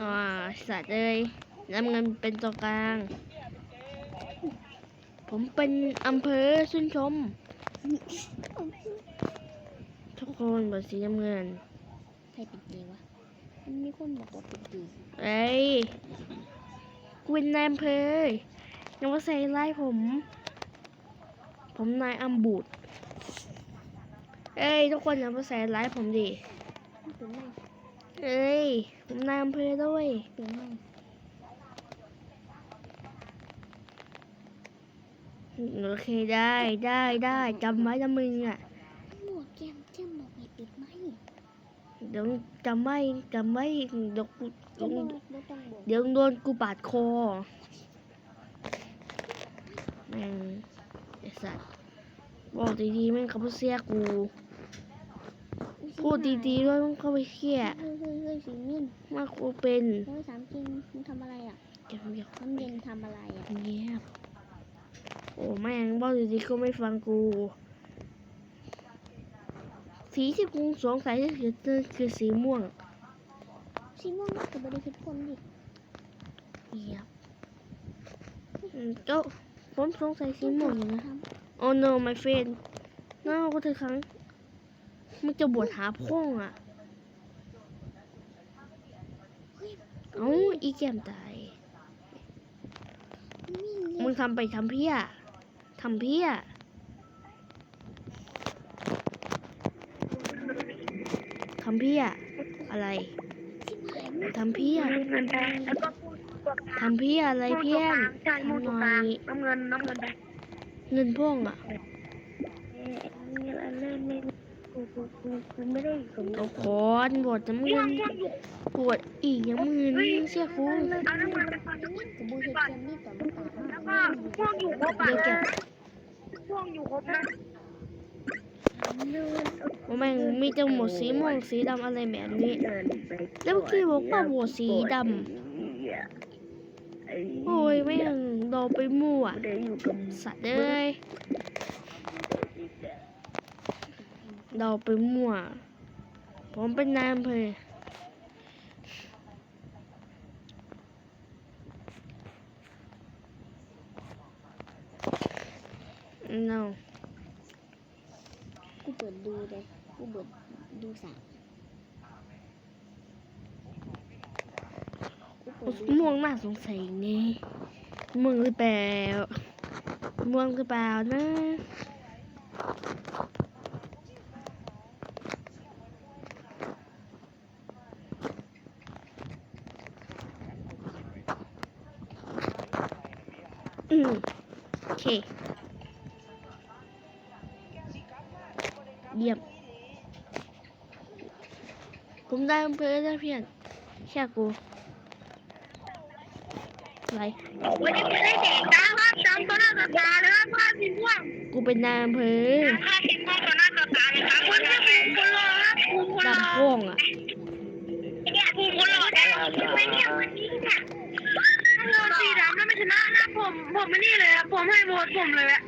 อ่าสัตว์เลยน้ำเงินเป็นตัวกลาง ผมเป็นอำเภอชุนชม ทุกคนบอกสีน้ำเงินใครเป็นเกย์วะมันมีคนบอกว่าเป็นเกย์เอ้ยกูเป็นนายอำเภอยังว่าใส่ไล่ผม ผมนายอัมบูดเอ้ยทุกคนอย่ามาใส่ร้ายผมดิ เป็นไงเอ้ยผมนายอำเภอด้วยเป็นไงโอเคได้ได้ได้จำไว้นะมึงอะหมวกแก้มเจ้าบอกให้ปิดไหมเดี๋ยวจำไว้จำไว้เดี๋ยวกูเดี๋ยวไม่ต้องบอกเดี๋ยวโดนกูปาดคอแม่งไอสัตว์บอกดีๆแม่งเขาเสียกูพูดดีๆด้วยมึงเข้าไปเครีย ดๆเฮ้ยเฮ้ยเฮ้ยสิมินว่ากูเป็นเฮ้ยสามจริงมึงทำอะไรอะเดี๋ยวเดี๋ยวน้ำเย็นทำอะไรอะเงียบโอ้แม่งบอกดีๆก็ไม่ฟังกู สีที่กูสงสัยที่สุดคือสีม่วง สีม่วงน่าจะบริสุทธิ์คนดิเงียบอืมก็ผมสงสัยสีม่วงอยู่นะท Oh no my friend น้าก็เธอครั้งมันจะบวชหาพ่องอะ เอ้าอีแก้มตายำนี่มึงทำไปทำเพี้ยทำเพี้ยทำเพี้ยอะไรทำเพี้ยเงินแดงแล้วก็พูดตัวทำเพี้ยอะไรพูดเพี้ตัวยกนลางใช่พูดทำหตัวน่กอลางยน้ำเงินน้ำเงินแดงเงินพ่องอะ มันไม่ได้สมเอาคอนบวชน้ำม่เงิวงนม่วงอยู่บวชอีกยังมืนเชื่อกูเอาน้ำเงินไปก่อนน้ำเงินกูบูเห็ดแก้มนี่ก่อนแล้วก็ช่วงอยู่ครบอะเดี๋ยวแกม่วงอยู่ครบนะโอ้แม่งมีแต่หมวดสีม่วงสีดำอะไรแบบนี้แล้วเมื่อกี้บอกว่าบวชสีดำโอ้ยแม่งโดนไปมั่วดสัตว์เอ้ย เดาไปมั่ว ผมเป็นนายอำเภอเนากูเปิดดูเลย กูเปิดดูสามกูเปิดดูม่วงน่าสงสัยนี่ม่วงหรือเปล่าม่วงหรือเปล่านะ โอเค เยี่ยม ผมได้อำเภอแล้วเพียนเชื่อกูอะไรวันนี้ไม่ได้เด็กนะครับจำตัวหน้าต่อตานะครับผ้าสีม่วงกูเป็นนายอำเภอผ้าสีม่วงตัวหน้าต่อตานะครับคนที่เป็นคนรอครับภูมิคนรอดำโค้งอะเนี่ยภูมิคนรอได้ไม่เนี่ยวันนี้เนี่ยถ้าเราสีดำแล้วไม่ช นะนะผมผมไม่นี่เลยครับผมให้โหวตผมเลยอะ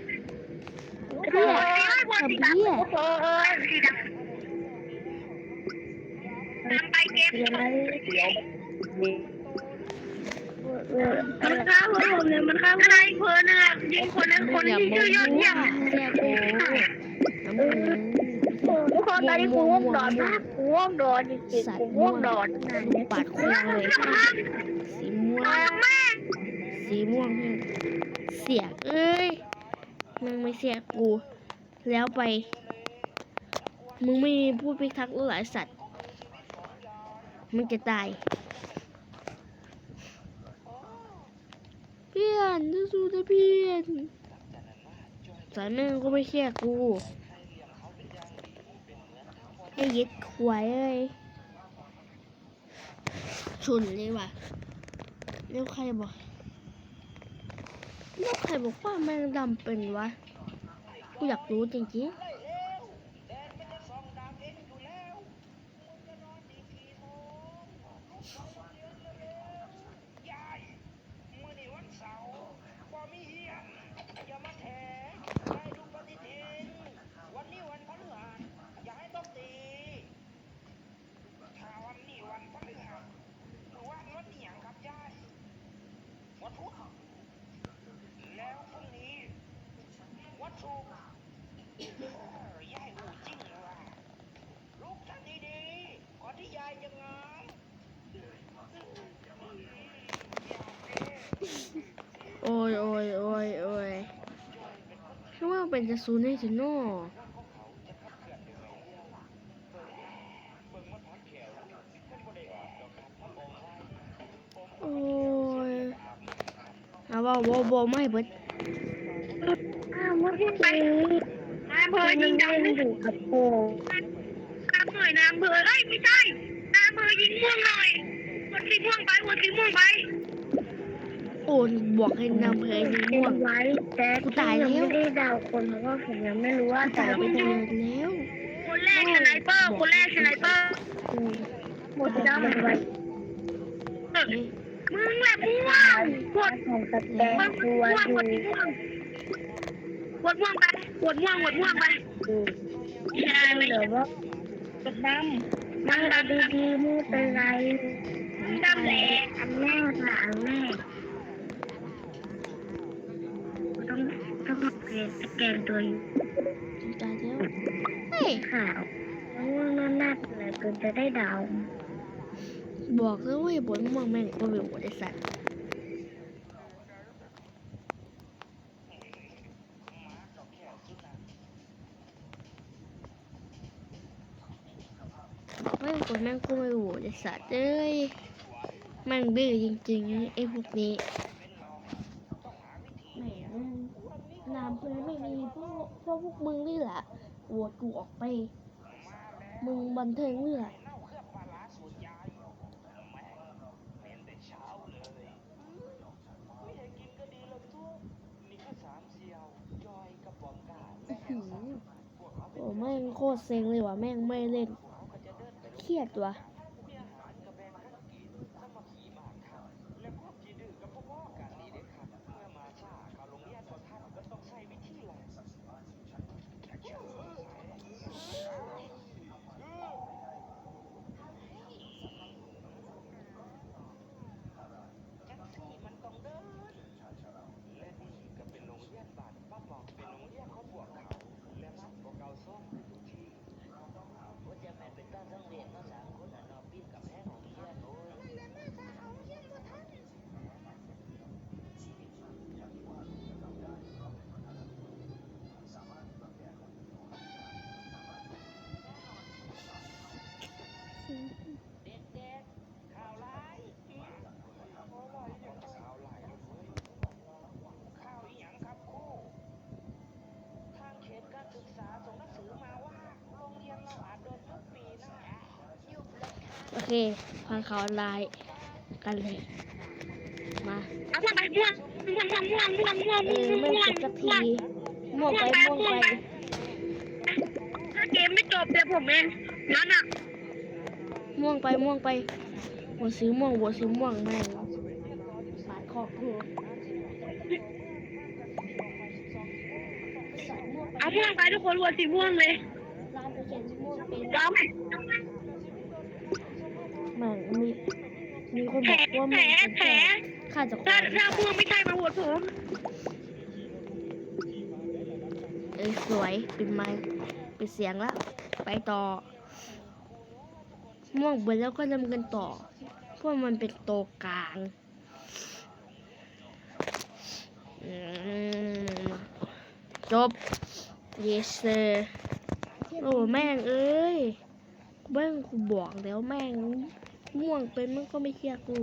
โหวตให้โหวตสีดำโอ้โหสีดำดำไปเกมมันฆ่าเพื่อนผมเลยมันฆ่าอะไรเพื่อนนึงอะยิงคนนึงคนที่ชื่อยอดเยี่ยมทุกคนตอนนี้กูง่วงนอนมากกูง่วงนอนจริงๆกูง่วงนอนปาดคอเลยสีม่วงแม่ สีม่วงเสียกเอ้ยมึงไม่เสียกู แล้วไป มึงไม่มีผู้พิทักษ์หลายสัตว์ มึงจะตาย เพื่อนสู้ๆนะเพื่อนสายแม่งก็ไม่เชื่อกูไอ้ยึดควายเอ้ยชุนเลยว่ะแล้วใครบอก แล้วใครบอกว่าแมงดำเป็นวะ กูอยากรู้จริง โอ้ยโอ้ยโอ้ยโอ้ยคือว่าเป็นจะซูนให้ถึงโน่โอ้ยเอาว่าบโบไม่เบิดอ้าวมันขึ้นไปนายอำเภอยิงดำอยู่กับโปน้ำหน่อยน้ำอำเภอเอ้ยไม่ใช่ น้ำอยิงม่วงหน่อยหัวสีม่วงไปหัวสีม่วงไปโอนบอกให้นำเพลงม่วงไว้แต่กูตายแล้วไม่ได้เดาคนเพราะว่าผมยังไม่รู้ว่าตายไปเดือนแล้วคนแรกสไนเปอร์คนแรกสไนเปอร์หมดดำไว้เฮ้ยมึงแหละม่วงกดของสแกนม่วงตัวม่วดูกดม่วงกดม่วงไปกดม่วงกดม่วงไปใช่ไหมเดี๋ยวว่ากดดำ มันเอาดีๆไม่เป็นไรจำแหละอันแรกค่ะอันแรกต้องต้องเกลี่ยนสแกนตัวอยู่ตายแล้วเฮ้ยขาวแล้วว่านั่นน่าเป็นอะไรคุณจะได้ดาวบอกเลยว่าบนม่วงแม่งก็ไม่บ่นไอ้สัตว์ บอกแม่งบ่นแม่งก็ไม่บ่นไอ้สัตว์เอ้ยแม่งดื้อจริงๆไอ้พวกนี้แหมนามเพื่อนไม่มีพวกพวกพวกมึงนี่แหละโหวตกูออกไป มึงบันเทิงเรื่องอื้อหือโอ้แม่งโคตรเซ็งเลยว่ะแม่งไม่เล่น เครียดวะ โอเคฟังข่าวออนไลน์กันเลยมาเอาม่วงไปม่วงม่วงม่วงม่วงม่วงเอม่วงอไม่จบสักทีม่วงไปม่วงไปถ้าเกมไม่จบเดี๋ยวผมเองนั่นอะ ม่วงไปม่วงไปหัวสีม่วงหัวสีม่วงแม่งปาดคอกูเอาม่วงไปทุกคนหัวสีม่วงเลยร้านเปอร์เซ็นต์ม่วงเป็นยอมแม่งมีมีคนแผบลอกว่าแผลแม่งเป็นแผลแก่ข้าจะขอถ้าถ้าม่วงไม่ใช่มาโหวตผมเอ้ยสวยเป็นไม้เป็นเสียงแล้ว ไปต่อ ม่วงไปแล้วก็ดำกันต่อ เพราะมันเป็นโตวกลางอืมจบ yes sir โอ้แม่งเอ้ยเบิ้งกูบอกแล้วแม่งม่วงเป็นมันก็ไม่เชื่อกู